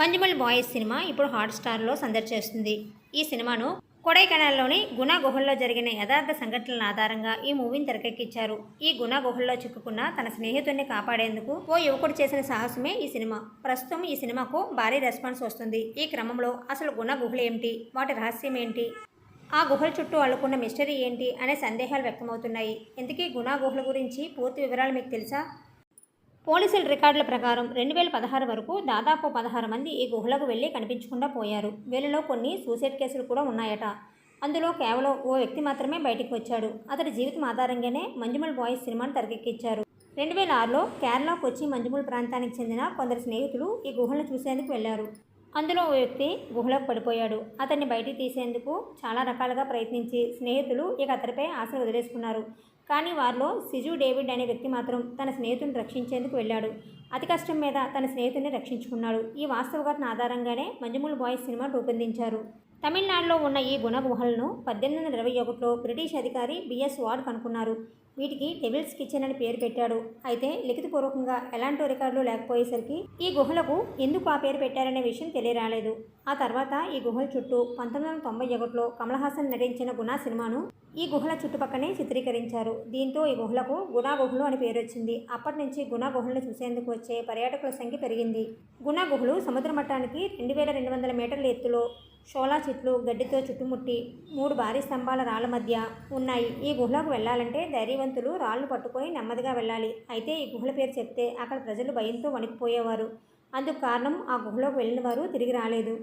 Manjummel boys cinema ఇప్పుడు హాట్స్టార్లో సందడి చేస్తుంది ఈ సినిమాను కొడైకెనాల్లోని గుణా గుహల్లో జరిగిన యథార్థ సంఘటనల ఆధారంగా ఈ మూవీని తెరకెక్కించారు. ఈ గుణా గుహల్లో చిక్కుకున్న తన స్నేహితుడిని కాపాడేందుకు ఓ యువకుడు చేసిన సాహసమే ఈ సినిమా. ప్రస్తుతం ఈ సినిమాకు భారీ రెస్పాన్స్ వస్తుంది. ఈ క్రమంలో అసలు గుణ గుహలు ఏమిటి? వాటి రహస్యం ఏంటి? ఆ గుహల చుట్టూ అల్లుకున్న మిస్టరీ ఏంటి? అనే సందేహాలు వ్యక్తమవుతున్నాయి. ఇంతకీ గుణా గుహల గురించి పూర్తి వివరాలు మీకు తెలుసా? పోలీసుల రికార్డుల ప్రకారం రెండు వేల పదహారు వరకు దాదాపు పదహారు మంది ఈ గుహలకు వెళ్ళి కనిపించకుండా పోయారు. వీళ్ళలో కొన్ని సూసైడ్ కేసులు కూడా ఉన్నాయట. అందులో కేవలం ఓ వ్యక్తి మాత్రమే బయటికి వచ్చాడు. అతడి జీవితం ఆధారంగానే మంజుమల్ బాయ్స్ సినిమాను తెరకెక్కించారు. రెండు వేల ఆరులో కేరళ కొచ్చి మంజుమల్ ప్రాంతానికి చెందిన కొందరు స్నేహితులు ఈ గుహలను చూసేందుకు వెళ్ళారు అందులో ఓ వ్యక్తి గుహలోకి పడిపోయాడు. అతన్ని బయటికి తీసేందుకు చాలా రకాలుగా ప్రయత్నించి స్నేహితులు ఇక అతడిపై ఆశ వదిలేసుకున్నారు. కానీ వారిలో సిజు డేవిడ్ అనే వ్యక్తి మాత్రం తన స్నేహితుని రక్షించేందుకు వెళ్ళాడు. అతి కష్టం మీద తన స్నేహితుడిని రక్షించుకున్నాడు. ఈ వాస్తవ ఘటన ఆధారంగానే మంజుమూల్ బాయ్స్ సినిమా రూపొందించారు. తమిళనాడులో ఉన్న ఈ గుణ గుహలను పద్దెనిమిది వందల ఇరవై ఒకటిలో బ్రిటిష్ అధికారి బిఎస్ వార్డ్ కనుక్కున్నారు. వీటికి డెవిల్స్ కిచెన్ అని పేరు పెట్టాడు. అయితే లిఖితపూర్వకంగా ఎలాంటి రికార్డులు లేకపోయేసరికి ఈ గుహలకు ఎందుకు ఆ పేరు పెట్టారనే విషయం తెలియరాలేదు. ఆ తర్వాత ఈ గుహల చుట్టూ పంతొమ్మిది వందల తొంభై ఒకటిలో కమల్ హాసన్ నటించిన గుణా సినిమాను ఈ గుహల చుట్టుపక్కనే చిత్రీకరించారు. దీంతో ఈ గుహలకు గుణా గుహలు అని పేరు వచ్చింది. అప్పటి నుంచి గుణా గుహలను చూసేందుకు వచ్చే పర్యాటకుల సంఖ్య పెరిగింది. గుణా గుహలు సముద్ర మట్టానికి రెండు వేల రెండు వందల మీటర్ల ఎత్తులో షోలా చెట్లు గడ్డితో చుట్టుముట్టి మూడు భారీ స్తంభాల రాళ్ళ మధ్య ఉన్నాయి. ఈ గుహలోకి వెళ్ళాలంటే ధైర్యవంతులు రాళ్ళు పట్టుకొని నెమ్మదిగా వెళ్ళాలి. అయితే ఈ గుహల పేరు చెప్తే అక్కడ ప్రజలు భయంతో వణికిపోయేవారు. అందుకు కారణం ఆ గుహలోకి వెళ్ళిన వారు తిరిగి రాలేదు.